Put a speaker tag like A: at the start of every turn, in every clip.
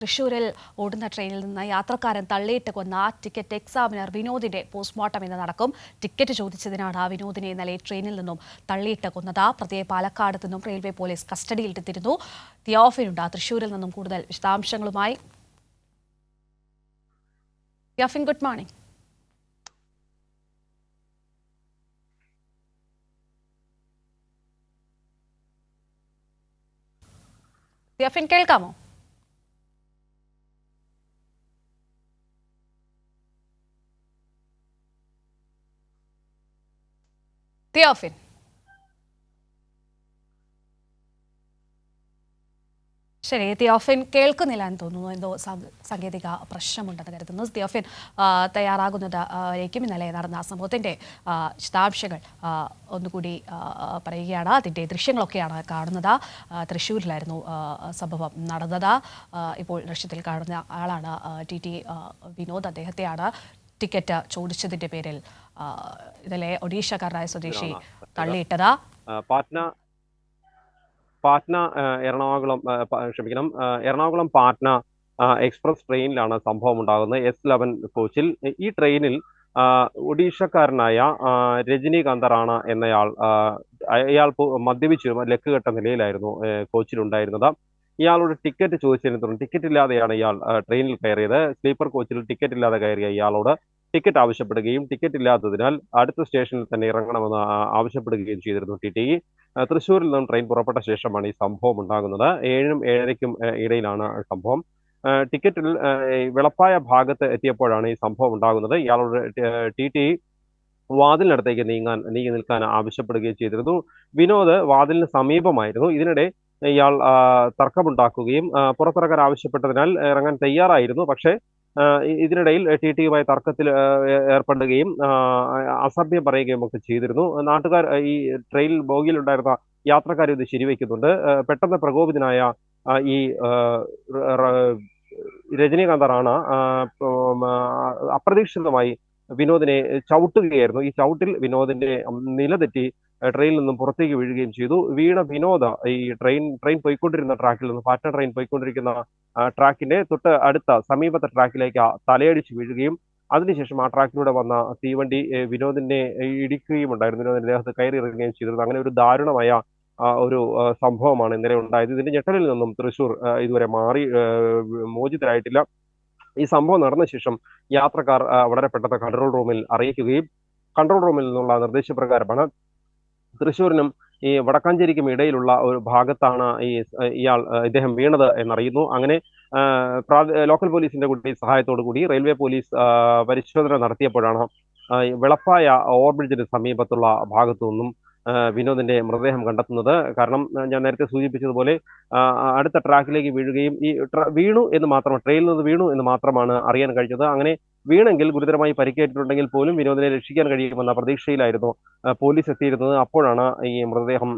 A: തൃശൂരിൽ ഓടുന്ന ട്രെയിനിൽ നിന്ന് യാത്രക്കാരൻ തള്ളിയിട്ട് കൊന്ന ടിക്കറ്റ് എക്സാമിനർ വിനോദിന്റെ പോസ്റ്റ്മോർട്ടം ഇന്ന് നടക്കും. ടിക്കറ്റ് ചോദിച്ചതിനാണ് ആ വിനോദിനെ ഇന്നലെ ട്രെയിനിൽ നിന്നും തള്ളിയിട്ട് കൊന്നത്. പ്രതിയെ പാലക്കാട് നിന്നും റെയിൽവേ പോലീസ് കസ്റ്റഡിയിൽ എടുത്തിരുന്നു തിയോഫിനുണ്ട് തൃശൂരിൽ നിന്നും കൂടുതൽ വിശദാംശങ്ങളുമായി. തിയോഫിൻ ഗുഡ് മോർണിംഗ് തിയോഫിൻ കേൾക്കാമോ? തിയോഫിൻ ശരി തിയോഫിൻ കേൾക്കുന്നില്ല എന്ന് തോന്നുന്നു. എന്തോ സാങ്കേതിക പ്രശ്നമുണ്ടെന്ന് കരുതുന്നു. തിയോഫിൻ തയ്യാറാകുന്നത് തയ്യാറാകുന്നതായിരിക്കും ഇന്നലെ നടന്ന സംഭവത്തിന്റെ വിശദാംശങ്ങൾ ഒന്നുകൂടി പറയുകയാണ്. അതിന്റെ ദൃശ്യങ്ങളൊക്കെയാണ് കാണുന്നത്. തൃശ്ശൂരിലായിരുന്നു സംഭവം നടന്നത്. ഇപ്പോൾ ദൃശ്യത്തിൽ കാണുന്ന ആളാണ് ടി ടി വിനോദ്. അദ്ദേഹത്തെയാണ് ടിക്കറ്റ് ചോദിച്ചതിന്റെ പേരിൽ ഇതിലെ ഒഡീഷക്കാരായ ഒഡീഷക്കാരനായ സ്വദേശി തള്ളിയിട്ടത്.
B: പാറ്റ്ന പാറ്റ്ന എറണാകുളം ക്ഷമിക്കണം എറണാകുളം പാറ്റ്ന എക്സ്പ്രസ് ട്രെയിനിലാണ് സംഭവം ഉണ്ടാകുന്നത് എസ് ലെവൻ കോച്ചിൽ. ഈ ട്രെയിനിൽ ഒഡീഷക്കാരനായ രജനീകാന്തറാണ് എന്നയാൾ അയാൾ മദ്യപിച്ചു മദ്യപിച്ച് ലക്ക് കെട്ട നിലയിലായിരുന്നു കോച്ചിൽ കോച്ചിലുണ്ടായിരുന്നത്. ഇയാളോട് ടിക്കറ്റ് ചോദിച്ചതിനെ തുടർന്ന് ടിക്കറ്റ് ഇല്ലാതെയാണ് ഇയാൾ ട്രെയിനിൽ കയറിയത്. സ്ലീപ്പർ കോച്ചിൽ ടിക്കറ്റ് ഇല്ലാതെ കയറിയ ഇയാളോട് ടിക്കറ്റ് ആവശ്യപ്പെടുകയും ടിക്കറ്റ് ഇല്ലാത്തതിനാൽ അടുത്ത സ്റ്റേഷനിൽ തന്നെ ഇറങ്ങണമെന്ന് ആവശ്യപ്പെടുകയും ചെയ്തിരുന്നു ടി ടി തൃശ്ശൂരിൽ നിന്നും ട്രെയിൻ പുറപ്പെട്ട ശേഷമാണ് ഈ സംഭവം ഉണ്ടാകുന്നത്. ഏഴിനും ഏഴരയ്ക്കും ഇടയിലാണ് സംഭവം. ടിക്കറ്റിൽ വിളപ്പായ ഭാഗത്ത് എത്തിയപ്പോഴാണ് ഈ സംഭവം ഉണ്ടാകുന്നത്. ഇയാളോട് ടി ടി വാതിലിനടുത്തേക്ക് നീങ്ങാൻ നീങ്ങി നിൽക്കാൻ ആവശ്യപ്പെടുകയും ചെയ്തിരുന്നു. വിനോദ് വാതിലിന് സമീപമായിരുന്നു. ഇതിനിടെ ഇയാൾ തർക്കമുണ്ടാക്കുകയും പുറത്തിറക്കാൻ ആവശ്യപ്പെട്ടതിനാൽ ഇറങ്ങാൻ തയ്യാറായിരുന്നു. പക്ഷേ ഇതിനിടയിൽ ടി ടിയുമായി തർക്കത്തിൽ ഏർപ്പെടുകയും അസഭ്യം പറയുകയും ഒക്കെ ചെയ്തിരുന്നു. നാട്ടുകാർ ഈ ട്രെയിനിൽ ബോഗിയിലുണ്ടായിരുന്ന യാത്രക്കാർ ഇത് ശരിവയ്ക്കുന്നുണ്ട് പെട്ടെന്ന് പ്രകോപിതനായ ഈ രജനീകാന്തറാണ് അപ്രതീക്ഷിതമായി വിനോദിനെ ചവിട്ടുകയായിരുന്നു. ഈ ചവിട്ടിൽ വിനോദിന്റെ നിലതെറ്റി നില തെറ്റി ട്രെയിനിൽ നിന്നും പുറത്തേക്ക് വീഴുകയും ചെയ്തു. വീണ വിനോദ ഈ ട്രെയിൻ ട്രെയിൻ പോയിക്കൊണ്ടിരുന്ന ട്രാക്കിൽ നിന്ന് പാറ്റ ട്രെയിൻ പോയിക്കൊണ്ടിരിക്കുന്ന ട്രാക്കിന്റെ തൊട്ട് അടുത്ത സമീപത്തെ ട്രാക്കിലേക്ക് തലയടിച്ച് വീഴുകയും അതിനുശേഷം ആ ട്രാക്കിലൂടെ വന്ന തീവണ്ടി വിനോദിനെ ഇടിക്കുകയും ഉണ്ടായിരുന്നു. വിനോദിന്റെ ദേഹത്ത് കയറി ഇറങ്ങുകയും ചെയ്തിരുന്നു. അങ്ങനെ ഒരു ദാരുണമായ ഒരു സംഭവമാണ് ഇന്നലെ ഉണ്ടായത്. ഇതിന്റെ ഞെട്ടലിൽ നിന്നും തൃശൂർ ഇതുവരെ മാറി മോചിതരായിട്ടില്ല. ഈ സംഭവം നടന്ന ശേഷം യാത്രക്കാർ വളരെ പെട്ടെന്ന് കൺട്രോൾ റൂമിൽ അറിയിക്കുകയും കൺട്രോൾ റൂമിൽ നിന്നുള്ള നിർദ്ദേശപ്രകാരമാണ് തൃശ്ശൂരിനും ഈ വടക്കാഞ്ചേരിക്കും ഇടയിലുള്ള ഒരു ഭാഗത്താണ് ഈ ഇയാൾ ഇദ്ദേഹം വീണത് എന്നറിയുന്നു. അങ്ങനെ ലോക്കൽ പോലീസിന്റെ കൂടി സഹായത്തോടു കൂടി റെയിൽവേ പോലീസ് പരിശോധന നടത്തിയപ്പോഴാണ് വിളപ്പായ ഓവർബ്രിഡ്ജിന് സമീപത്തുള്ള ഭാഗത്തു നിന്നും വിനോദിന്റെ മൃതദേഹം കണ്ടെത്തുന്നത്. കാരണം ഞാൻ നേരത്തെ സൂചിപ്പിച്ചതുപോലെ അടുത്ത ട്രാക്കിലേക്ക് വീഴുകയും ഈ വീണു എന്ന് മാത്രം ട്രെയിനിൽ നിന്ന് വീണു എന്ന് മാത്രമാണ് അറിയാൻ കഴിഞ്ഞത്. അങ്ങനെ വീണെങ്കിൽ ഗുരുതരമായി പരിക്കേറ്റിട്ടുണ്ടെങ്കിൽ പോലും വിനോദിനെ രക്ഷിക്കാൻ കഴിയുമെന്ന പ്രതീക്ഷയിലായിരുന്നു പോലീസ് എത്തിയിരുന്നത്. അപ്പോഴാണ് ഈ മൃതദേഹം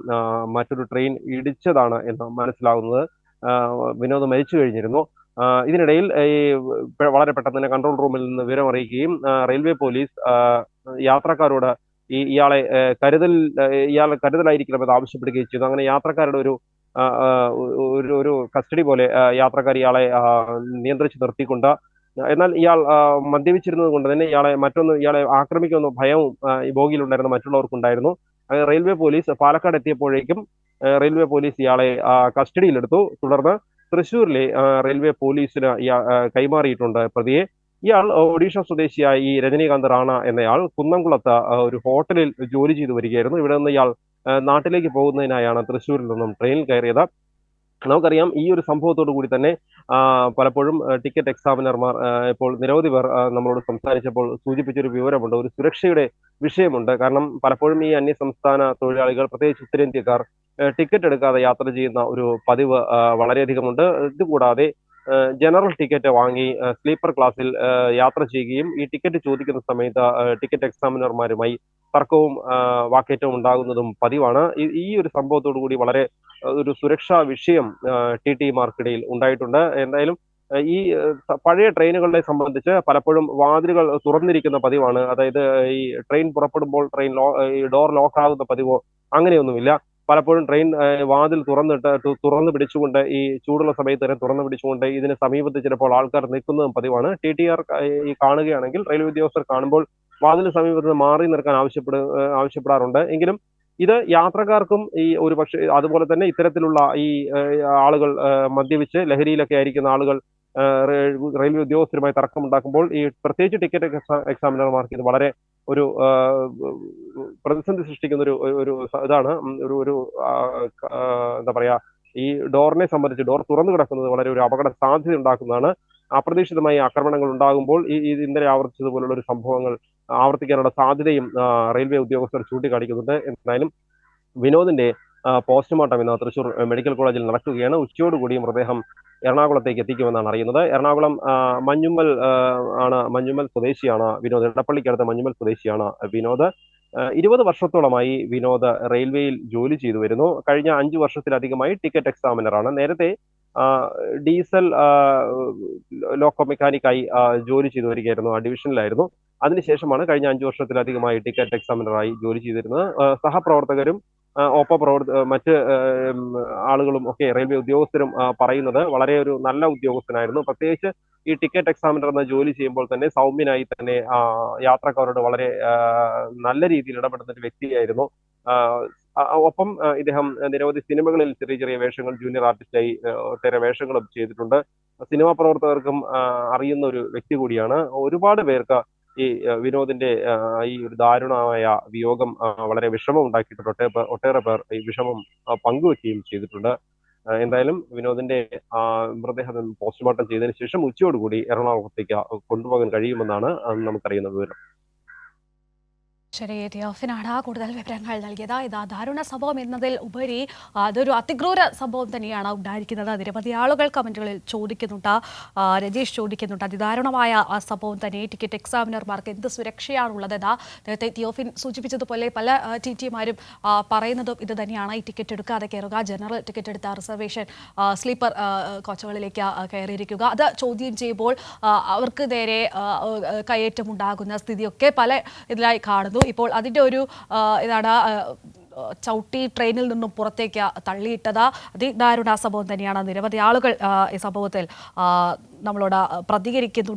B: മറ്റൊരു ട്രെയിൻ ഇടിച്ചതാണ് എന്ന് മനസ്സിലാകുന്നത് വിനോദ് മരിച്ചു കഴിഞ്ഞിരുന്നു. ഇതിനിടയിൽ ഈ വളരെ പെട്ടെന്ന് തന്നെ കൺട്രോൾ റൂമിൽ നിന്ന് വിവരം അറിയിക്കുകയും റെയിൽവേ പോലീസ് യാത്രക്കാരോട് ഈ ഇയാളെ കരുതൽ ഇയാളെ കരുതലായിരിക്കണമെന്ന് ആവശ്യപ്പെടുകയും ചെയ്തു. അങ്ങനെ യാത്രക്കാരുടെ ഒരു ഒരു കസ്റ്റഡി പോലെ യാത്രക്കാർ ഇയാളെ നിയന്ത്രിച്ച് നിർത്തിക്കൊണ്ട് എന്നാൽ ഇയാൾ മദ്യപിച്ചിരുന്നത് കൊണ്ട് തന്നെ ഇയാളെ മറ്റൊന്ന് ഇയാളെ ആക്രമിക്കുമെന്ന ഭയവും ഈ ബോഗിയിലുണ്ടായിരുന്ന മറ്റുള്ളവർക്കുണ്ടായിരുന്നു. റെയിൽവേ പോലീസ് പാലക്കാട് എത്തിയപ്പോഴേക്കും റെയിൽവേ പോലീസ് ഇയാളെ കസ്റ്റഡിയിലെടുത്തു. തുടർന്ന് തൃശ്ശൂരിലെ റെയിൽവേ പോലീസിന് കൈമാറിയിട്ടുണ്ട് പ്രതിയെ. ഇയാൾ ഒഡീഷ സ്വദേശിയായ ഈ രജനീകാന്ത് റാണ എന്നയാൾ കുന്നംകുളത്ത് ഒരു ഹോട്ടലിൽ ജോലി ചെയ്തു വരികയായിരുന്നു. ഇവിടെ നിന്ന് ഇയാൾ നാട്ടിലേക്ക് പോകുന്നതിനായാണ് തൃശ്ശൂരിൽ നിന്നും ട്രെയിനിൽ കയറിയത്. നമുക്കറിയാം ഈ ഒരു സംഭവത്തോടു കൂടി തന്നെ പലപ്പോഴും ടിക്കറ്റ് എക്സാമിനർമാർ ഇപ്പോൾ നിരവധി പേർ നമ്മളോട് സംസാരിച്ചപ്പോൾ സൂചിപ്പിച്ചൊരു വിവരമുണ്ട്. ഒരു സുരക്ഷയുടെ വിഷയമുണ്ട്. കാരണം പലപ്പോഴും ഈ അന്യ സംസ്ഥാന തൊഴിലാളികൾ പ്രത്യേകിച്ച് ഉത്തരേന്ത്യക്കാർ ടിക്കറ്റ് എടുക്കാതെ യാത്ര ചെയ്യുന്ന ഒരു പതിവ് വളരെയധികമുണ്ട്. ഇതുകൂടാതെ ജനറൽ ടിക്കറ്റ് വാങ്ങി സ്ലീപ്പർ ക്ലാസ്സിൽ യാത്ര ചെയ്യുകയും ഈ ടിക്കറ്റ് ചോദിക്കുന്ന സമയത്ത് ടിക്കറ്റ് എക്സാമിനർമാരുമായി തർക്കവും വാക്കേറ്റവും ഉണ്ടാകുന്നതും പതിവാണ്. ഈ- ഒരു സംഭവത്തോടു കൂടി വളരെ ഒരു സുരക്ഷാ വിഷയം ടി ടി മാർക്കിടയിൽ ഉണ്ടായിട്ടുണ്ട്. എന്തായാലും ഈ പഴയ ട്രെയിനുകളെ സംബന്ധിച്ച് പലപ്പോഴും വാതിലുകൾ തുറന്നിരിക്കുന്ന പതിവാണ്. അതായത് ഈ ട്രെയിൻ പുറപ്പെടുമ്പോൾ ട്രെയിൻ ഡോർ ലോക്ക് ആകുന്ന പതിവോ അങ്ങനെയൊന്നുമില്ല. പലപ്പോഴും ട്രെയിൻ വാതിൽ തുറന്നിട്ട് തുറന്ന് പിടിച്ചുകൊണ്ട് ഈ ചൂടുള്ള സമയത്ത് തന്നെ തുറന്നു പിടിച്ചുകൊണ്ട് ഇതിന് സമീപത്ത് ചിലപ്പോൾ ആൾക്കാർ നിൽക്കുന്നതും പതിവാണ്. ടി ടി ആർ ഈ കാണുകയാണെങ്കിൽ റെയിൽവേ ഉദ്യോഗസ്ഥർ കാണുമ്പോൾ വാതിലിന് സമീപത്ത് മാറി നിൽക്കാൻ ആവശ്യപ്പെടു ആവശ്യപ്പെടാറുണ്ട്. എങ്കിലും ഇത് യാത്രക്കാർക്കും ഈ ഒരു പക്ഷേ അതുപോലെ തന്നെ ഇത്തരത്തിലുള്ള ഈ ആളുകൾ മദ്യപിച്ച് ലഹരിയിലൊക്കെ ആയിരിക്കുന്ന ആളുകൾ റെയിൽവേ ഉദ്യോഗസ്ഥരുമായി തർക്കമുണ്ടാക്കുമ്പോൾ ഈ പ്രത്യേകിച്ച് ടിക്കറ്റ് എക്സാ- എക്സാമിനർമാർക്ക് ഇത് വളരെ ഒരു പ്രതിസന്ധി സൃഷ്ടിക്കുന്ന ഒരു ഒരു ഇതാണ്. ഒരു ഒരു എന്താ പറയാ ഈ ഡോറിനെ സംബന്ധിച്ച് ഡോർ തുറന്നു കിടക്കുന്നത് വളരെ ഒരു അപകട സാധ്യത ഉണ്ടാക്കുന്നതാണ്. അപ്രതീക്ഷിതമായി ആക്രമണങ്ങൾ ഉണ്ടാകുമ്പോൾ ഈ ഇന്നലെ ആവർത്തിച്ചതുപോലുള്ള ഒരു സംഭവങ്ങൾ ആവർത്തിക്കാനുള്ള സാധ്യതയും റെയിൽവേ ഉദ്യോഗസ്ഥർ ചൂണ്ടിക്കാണിക്കുന്നുണ്ട്. എന്തായാലും വിനോദിന്റെ പോസ്റ്റ്മോർട്ടം ഇന്ന് തൃശൂർ മെഡിക്കൽ കോളേജിൽ നടക്കുകയാണ്. ഉച്ചയോടുകൂടി മൃതദേഹം എറണാകുളത്തേക്ക് എത്തിക്കുമെന്നാണ് അറിയുന്നത്. എറണാകുളം മഞ്ഞുമ്മൽ ആണ് മഞ്ഞുമ്മൽ സ്വദേശിയാണ് വിനോദ്. ഇടപ്പള്ളിക്കടുത്ത മഞ്ഞുമ്മൽ സ്വദേശിയാണ് വിനോദ്. ഇരുപത് വർഷത്തോളമായി വിനോദ് റെയിൽവേയിൽ ജോലി ചെയ്തു വരുന്നു. കഴിഞ്ഞ അഞ്ചു വർഷത്തിലധികമായി ടിക്കറ്റ് എക്സാമിനറാണ്. നേരത്തെ ഡീസൽ ലോക്കോ മെക്കാനിക്കായി ജോലി ചെയ്തു വരികയായിരുന്നു. ആ ഡിവിഷനിലായിരുന്നു. അതിനുശേഷമാണ് കഴിഞ്ഞ അഞ്ചു വർഷത്തിലധികമായി ടിക്കറ്റ് എക്സാമിനറായി ജോലി ചെയ്തിരുന്നത്. സഹപ്രവർത്തകരും ഒപ്പ പ്രവർത്ത മറ്റ് ആളുകളും ഒക്കെ റെയിൽവേ ഉദ്യോഗസ്ഥരും പറയുന്നത് വളരെ ഒരു നല്ല ഉദ്യോഗസ്ഥനായിരുന്നു. പ്രത്യേകിച്ച് ഈ ടിക്കറ്റ് എക്സാമിനർ എന്ന ജോലി ചെയ്യുമ്പോൾ തന്നെ സൗമ്യനായി തന്നെ യാത്രക്കാരോട് വളരെ നല്ല രീതിയിൽ ഇടപെടുന്ന ഒരു വ്യക്തിയായിരുന്നു. ഒപ്പം ഇദ്ദേഹം നിരവധി സിനിമകളിൽ ചെറിയ ചെറിയ വേഷങ്ങൾ ജൂനിയർ ആർട്ടിസ്റ്റായി ഒട്ടേറെ വേഷങ്ങളും ചെയ്തിട്ടുണ്ട്. സിനിമാ പ്രവർത്തകർക്കും അറിയുന്ന ഒരു വ്യക്തി കൂടിയാണ്. ഒരുപാട് പേർക്ക് ഈ വിനോദിന്റെ ഈ ഒരു ദാരുണമായ വിയോഗം വളരെ വിഷമം ഉണ്ടാക്കിയിട്ടുണ്ട്. ഒട്ടേ ഒട്ടേറെ പേർ ഈ വിഷമം പങ്കുവെക്കുകയും ചെയ്തിട്ടുണ്ട്. എന്തായാലും വിനോദിന്റെ മൃതദേഹം പോസ്റ്റ്മോർട്ടം ചെയ്തതിനു ശേഷം ഉച്ചയോടുകൂടി എറണാകുളത്തേക്ക് കൊണ്ടുപോകാൻ കഴിയുമെന്നാണ് നമുക്കറിയുന്ന വിവരം.
A: ശരി തിയോഫിനാണ് കൂടുതൽ വിവരങ്ങൾ നൽകിയത്? ഇത് ദാരുണ സംഭവം എന്നതിൽ ഉപരി അതൊരു അതിക്രൂര സംഭവം തന്നെയാണ് ഉണ്ടായിരിക്കുന്നത്. നിരവധി ആളുകൾ കമന്റുകളിൽ ചോദിക്കുന്നുണ്ട്. രജീഷ് ചോദിക്കുന്നുണ്ട്. അതിദാരുണമായ ആ സംഭവം തന്നെ. ടിക്കറ്റ് എക്സാമിനർമാർക്ക് എന്ത് സുരക്ഷയാണുള്ളതെന്ന് നേരത്തെ തിയോഫിൻ സൂചിപ്പിച്ചതുപോലെ പല ടി ടിമാരും പറയുന്നതും ഇത് തന്നെയാണ്. ഈ ടിക്കറ്റ് എടുക്കാതെ കയറുക ജനറൽ ടിക്കറ്റ് എടുത്ത റിസർവേഷൻ സ്ലീപ്പർ കോച്ചുകളിലേക്ക് കയറിയിരിക്കുക. അത് ചോദ്യം ചെയ്യുമ്പോൾ അവർക്ക് നേരെ ആ, ആ, കയ്യേറ്റം ഉണ്ടാകുന്ന സ്ഥിതിയൊക്കെ പല ഇതിലായി കാണുന്നു. ഇപ്പോൾ അതിന്റെ ഒരു ഇതാണ് ചവിട്ടി ട്രെയിനിൽ നിന്നും പുറത്തേക്ക് തള്ളിയിട്ടത്. അതിദാരുണ സംഭവം തന്നെയാണ്. നിരവധി ആളുകൾ ഈ സംഭവത്തിൽ നമ്മളോട് പ്രതികരിക്കുന്നു.